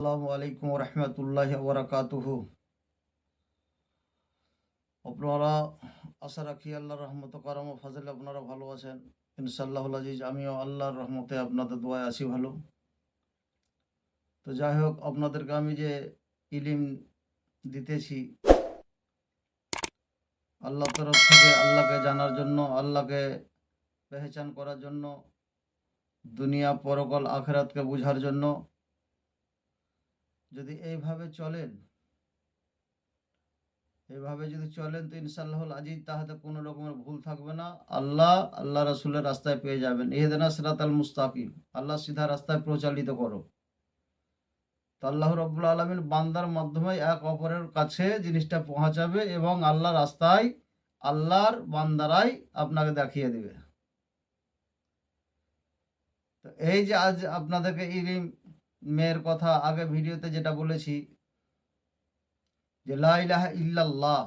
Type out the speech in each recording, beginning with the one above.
আসসালামু আলাইকুম রহমতুল্লাহ ওবরাকাতুহ আপনারা, আশা রাখি আল্লাহর রহমত করম ও ফাজলে আপনারা ভালো আছেন। ইনশাল্লাহ আজিজ, আমিও আল্লাহর রহমতে আপনাদের দোয়ায় আছি ভালো। তো যাই হোক, আপনাদেরকে আমি যে ইলিম দিতেছি, আল্লাহ তরফ থেকে আল্লাহকে জানার জন্য, আল্লাহকে পেহচান করার জন্য, দুনিয়া পরকল আখেরাতকে বুঝার জন্য যদি এইভাবে চলেন, এইভাবে যদি চলেন তো ইনশাল্লাহ আজিজ তাহাতে কোনো রকমের ভুল থাকবে না। আল্লাহ আল্লাহ রসুলের রাস্তায় পেয়ে যাবেন। এহেদেনা সিরাত আল মুস্তাকিম। আল্লাহ সিধা রাস্তায় প্রচালিত করো। তো আল্লাহ রব্বুল আলমিন বান্দার মাধ্যমে এক অপরের কাছে জিনিসটা পৌঁছাবে এবং আল্লাহ রাস্তায় আল্লাহর বান্দারাই আপনাকে দেখিয়ে দিবে। তো এই যে আজ আপনাদেরকে ইলিম মেয়ের কথা আগে ভিডিওতে যেটা বলেছি, যে লা ইলাহা ইল্লাল্লাহ,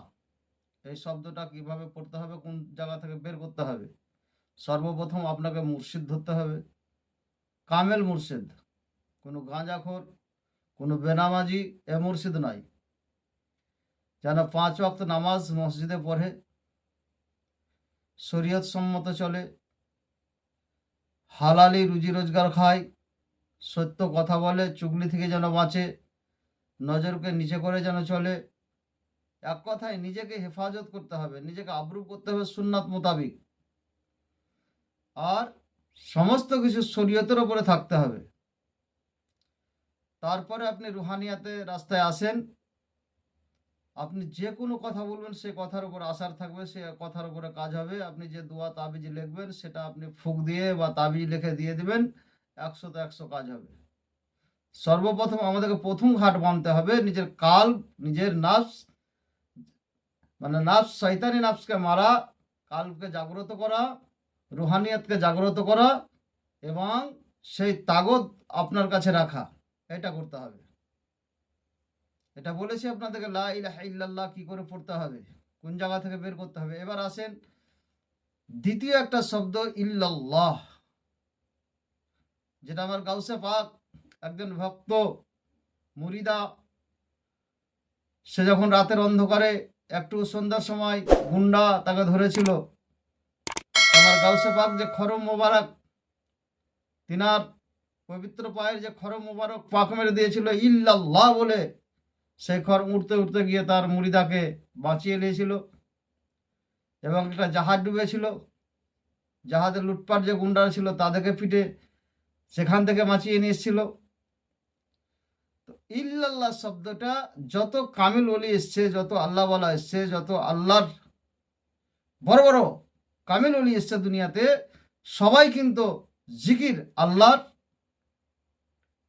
এই শব্দটা কীভাবে পড়তে হবে, কোন জায়গা থেকে বের করতে হবে? সর্বপ্রথম আপনাকে মুর্শিদ ধরতে হবে। কামেল মুর্শিদ, কোনো গাঁজাখোর, কোনো বেনামাজি এ মুর্শিদ নয় যেন পাঁচ ওয়াক্ত নামাজ মসজিদে পড়ে শরীয়ত সম্মত চলে, হালালি রুজি রোজগার খায় সত্য কথা বলে, চুগলি থেকে যেন বাঁচে, নজরকে নিচে করে যেন চলে। এক কথায় নিজেকে হেফাজত করতে হবে, নিজেকে আব্রু করতে হবে সুন্নাত মোতাবিক। আর সমস্ত কিছু শরীয়তের ওপরে থাকতে হবে। তারপরে আপনি রুহানিয়াতে রাস্তায় আসেন, আপনি যে কোনো কথা বলবেন, সে কথার উপর আসার থাকবে, সে কথার উপরে কাজ হবে। আপনি যে দোয়া তাবিজ লিখবেন, সেটা আপনি ফুক দিয়ে বা তাবিজ লিখে দিয়ে দিবেন। একশো তো একশো কাজ হবে। সর্বপ্রথম আমাদেরকে প্রথম ঘাট বানতে হবে, নিজের কাল, নিজের নাফস মানে নাফস শৈতানি নাফসকে মারা, কালকে জাগ্রত করা, রুহানিয়াতকে জাগ্রত করা এবং সেই তাগত আপনার কাছে রাখা, এটা করতে হবে। এটা বলেছি আপনাদেরকে, লা ইল্লাল্লাহ কি করে পড়তে হবে, কোন জায়গা থেকে বের করতে হবে। এবার আসেন, দ্বিতীয় একটা শব্দ, ইল্লাল্লাহ। যেটা আমার গাউসে পাক, একজন ভক্ত, মুরিদা, সে যখন রাতের অন্ধকারে একটু সন্ধ্যার সময় গুন্ডা তাকে ধরেছিল, আমার গাউসে পাক যে খরম মোবারক, তিনার পবিত্র পায়ের যে খরম মোবারক পাক মেরে দিয়েছিল, ইল্লাল্লাহ বলে, সেই খর উঠতে উঠতে গিয়ে তার মুরিদাকে বাঁচিয়ে নিয়েছিল এবং একটা জাহাজ ডুবেছিল। জাহাজে লুটপাট যে গুন্ডারা ছিল তাদেরকে পিটে সেখান থেকে বাঁচিয়ে নিয়ে এসেছিল। ইল্লাল্লাহ শব্দটা যত কামিল ওলি এসছে, যত আল্লাহ বলা এসছে, যত আল্লাহর বড় বড় কামিল ওলি এসছে দুনিয়াতে, সবাই কিন্তু জিকির আল্লাহর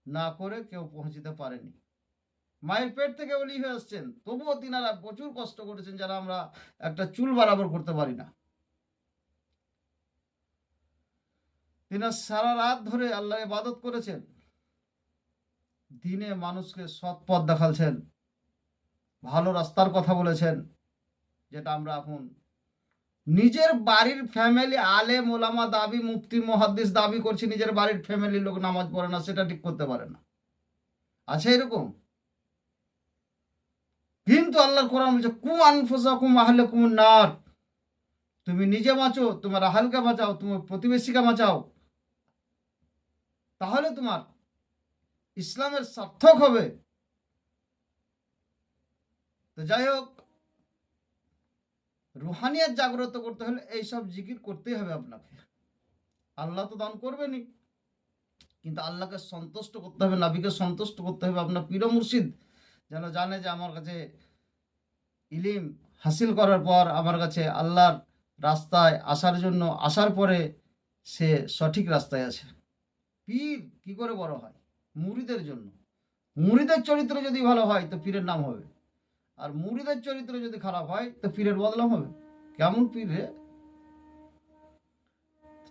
না করে কেউ পৌঁছিতে পারেনি। মায়ের পেট থেকে ওলি হয়ে আসছেন, তবুও তিনারা প্রচুর কষ্ট করেছেন যারা আমরা একটা চুল বরাবর করতে পারি না। তিনি সারা রাত ধরে আল্লাহ ইবাদত করেছেন। দিনে মানুষকে সৎ পথ দেখালছেন ভালো রাস্তার কথা বলেছেন, যেটা আমরা এখন নিজের বাড়ির ফ্যামিলি আলে মোলামা দাবি, মুফতি, মহাদ্দিস দাবি করছি, নিজের বাড়ির ফ্যামিলির লোক নামাজ পড়ে না, সেটা ঠিক করতে পারে না। আছে এরকম? কিন্তু আল্লাহর কোরআন বলছে কু আনফোসা কুম আহলে কুম নার। তুমি নিজে বাঁচো, তোমার আহালকে বাঁচাও, তোমার প্রতিবেশীকে বাঁচাও। তাহলে তোমার ইসলামের সার্থক হবে। তো যাই হোক, রুহানিয়াত জাগ্রত করতে হলে এইসব জিকির করতেই হবে আপনাকে। আল্লাহ তো দান করবেনই, কিন্তু আল্লাহকে সন্তুষ্ট করতে হবে, নাবিকে সন্তুষ্ট করতে হবে। আপনার পীর মুর্শিদ যেন জানে যে আমার কাছে ইলিম হাসিল করার পর আমার কাছে আল্লাহর রাস্তায় আসার জন্য আসার পরে সে সঠিক রাস্তায় আছে। পীর কি করে বড় হয়? মুড়িদের জন্য। মুড়িদের চরিত্র যদি ভালো হয়, তো পীরের নাম হবে। আর মুড়িদের চরিত্র যদি খারাপ হয়, তো পীরের বদলাম হবে। কেমন পীর রে?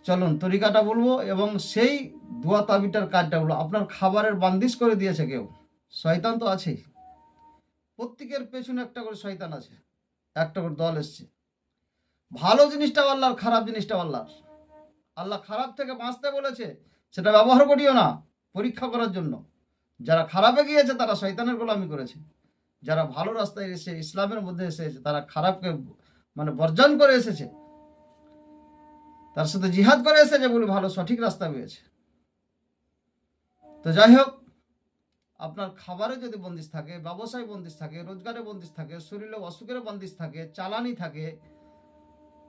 চলুন, তরিকাটা বলব এবং সেই দোয়া তাবিটার কাজটা বলব। আপনার খাবারের বান্দিশ করে দিয়েছে কেউ? শয়তান তো আছেই। প্রত্যেকের পেছনে একটা করে শয়তান আছে। একটা করে দল এসছে। ভালো জিনিসটা আল্লাহর, খারাপ জিনিসটা আল্লাহর। আল্লাহ খারাপ থেকে বাঁচতে বলেছে। সেটা ব্যবহার করিও না, পরীক্ষা করার জন্য। যারা খারাপে গিয়েছে, তারা শৈতানের গোলামি করেছে। যারা ভালো রাস্তায় এসে, ইসলামের মধ্যে এসেছে, তারা খারাপকে মানে বর্জন করে এসেছে, তার সাথে জিহাদ করে এসেছে বলে ভালো সঠিক রাস্তা পেয়েছে। তো যাই হোক, আপনার খাবারে যদি বন্দিশ থাকে, ব্যবসায় বন্দিশ থাকে, রোজগারে বন্দিশ থাকে, শরীরে অসুখের বন্দিশ থাকে, চালানি থাকে,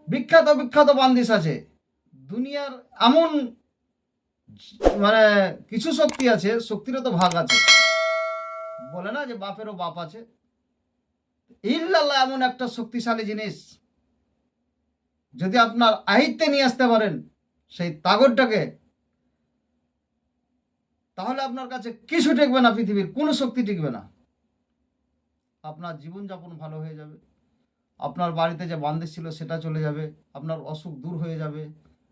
বিখ্যাত বিখ্যাত বন্দিশ আছে, দুনিয়ার এমন মানে কিছু শক্তি আছে, শক্তিরও তো ভাগ আছে। বলে না যে বাপেরও বাপ আছে। ইল্লাল্লাহ এমন একটা শক্তিশালী জিনিস, যদি আপনার আহিত্যে নিয়ে আসতে পারেন সেই তাগরটাকে, তাহলে আপনার কাছে কিছু টিকবে না পৃথিবীর, কোনো শক্তি টিকবে না। আপনার জীবনযাপন ভালো হয়ে যাবে। আপনার বাড়িতে যে বান্দিশ ছিল সেটা চলে যাবে। আপনার অসুখ দূর হয়ে যাবে।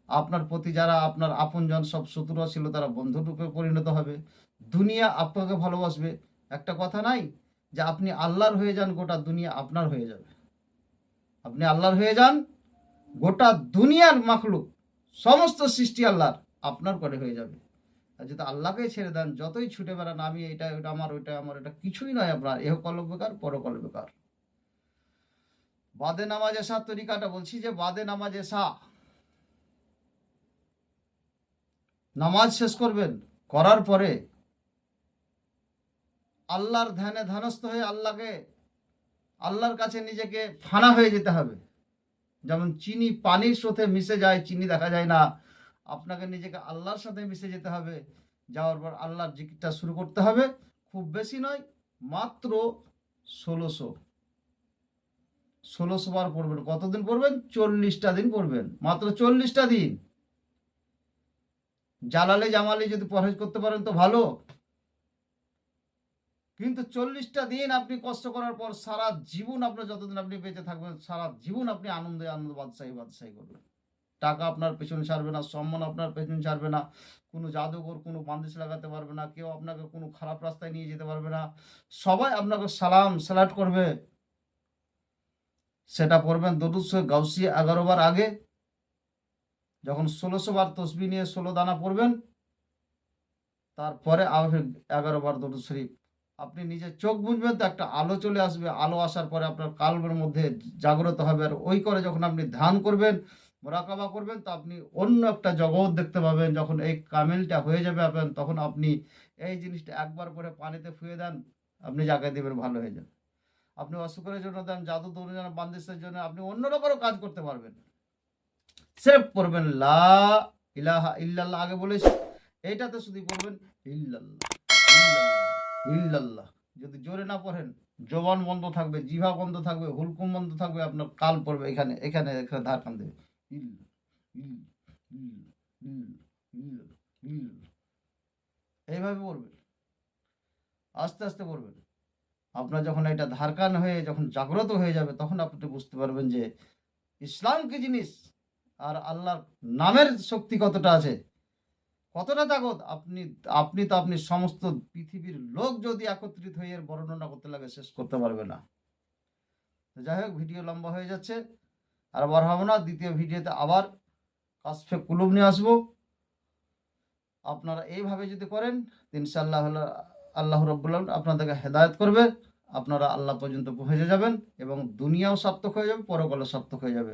আপনার প্রতি যারা আপনার আপনজন সব শত্রুরা ছিল, তারা বন্ধুরূপে পরিণত হবে। দুনিয়া আপনাকে ভালোবাসবে। একটা কথা নাই যে আপনি আল্লাহর হয়ে যান, গোটা দুনিয়া আপনার হয়ে যাবে। আপনি আল্লাহর হয়ে যান, গোটা দুনিয়ার মাখলুক, সমস্ত সৃষ্টি আল্লাহর আপনার করে হয়ে যাবে। আর যদি আল্লাহকে ছেড়ে দেন, যতই ছুটে বেড়ান, আমি এটা, ওটা আমার, ওইটা আমার, এটা কিছুই নয় আপনার। এহ কল বেকার পরকল বেকার। বাদে নামাজ এসা তরিকাটা বলছি যে, বাদে নামাজ এসা নামাজ শেষ করবেন, করার পরে আল্লাহর ধ্যানে ধ্যানস্থ হয়ে আল্লাহকে, আল্লাহর কাছে নিজেকে ফানা হয়ে যেতে হবে। যেমন চিনি পানির সাথে মিশে যায়, চিনি দেখা যায় না। আপনাকে নিজেকে আল্লাহর সাথে মিশে যেতে হবে। যাওয়ার পর আল্লাহর জিকিরটা শুরু করতে হবে। খুব বেশি নয়, মাত্র ষোলোশো। ষোলোশো বার পড়বেন। কতদিন পড়বেন? চল্লিশটা দিন পড়বেন। মাত্র চল্লিশটা দিন। জালালে জামালে যদি পরহেজ করতে পারেন তো ভালো। কিন্তু চল্লিশটা দিন আপনি কষ্ট করার পর সারা জীবন আপনার যতদিন আপনি বেঁচে থাকবেন, সারা জীবন আপনি আনন্দে আনন্দ বাদশাহী বাদশাহী করবেন। টাকা আপনার পেছনে ছাড়বে না, সম্মান আপনার পেছনে ছাড়বে না, কোনো জাদুঘর, কোনো বান্দিশ লাগাতে পারবে না, কেউ আপনাকে কোনো খারাপ রাস্তায় নিয়ে যেতে পারবে না। সবাই আপনাকে সালাম সালাট করবে। সেটা পড়বেন দরুদ গাউসি এগারো বার আগে। যখন ষোলোশো বার তসবি নিয়ে ষোলো দানা পড়বেন, তারপরে এগারো বার দরুদ শরীফ। আপনি নিজে চোখ বুঝবেন তো একটা আলো চলে আসবে, আলো আসার পরে আপনার কালবের মধ্যে জাগ্রত হবে। আর ওই করে যখন আপনি ধ্যান করবেন, মোরাকাবা করবেন, তো আপনি অন্য একটা জগৎ দেখতে পাবেন। যখন এই কামিলটা হয়ে যাবে আপনার, তখন আপনি এই জিনিসটা একবার করে পানিতে ফুয়ে দেন, আপনি জায়গায় দেবেন, ভালো হয়ে যাবে। আপনি অসুখের জন্য দেন জাদু জন্য বান্দিশের জন্য, আপনি অন্য রকমেরও কাজ করতে পারবেন। সেফ পড়বেন লা ইলাহা ইল্লাল্লাহ আগে বলেছি এইটাতে শুধু পড়বেন, ইল্লাল্লাহ ইল্লাল্লাহ যদি জোরে না পড়েন, জবান বন্ধ থাকবে জিভা বন্ধ থাকবে, হুলকুম বন্ধ থাকবে, আপনার কাল পড়বে এখানে এখানে এখানে ধার কান দেবে। এইভাবে পড়বেন। আস্তে আস্তে পড়বেন। আপনার যখন এটা ধারকান হয়ে, যখন জাগ্রত হয়ে যাবে, তখন আপনি বুঝতে পারবেন যে ইসলাম কি জিনিস? আর আল্লাহর নামের শক্তি কতটা আছে? কতটা তাগত আপনি আপনি তো আপনি সমস্ত পৃথিবীর লোক যদি একত্রিত হয়ে এর বর্ণনা করতে লাগে, শেষ করতে পারবে না। যাই হোক, ভিডিও লম্বা হয়ে যাচ্ছে। আর বড় হবে না, দ্বিতীয় ভিডিওতে আবার কাশফে কুলুব নিয়ে আসব। আপনারা এইভাবে যদি করেন তো ইনশাআল্লাহ আল্লাহ রব্বুল্লাহ আপনাদেরকে হেদায়ত করবে। আপনারা আল্লাহ পর্যন্ত পৌঁছে যাবেন এবং দুনিয়াও সার্থক হয়ে যাবে, পরকালও সার্থক হয়ে যাবে।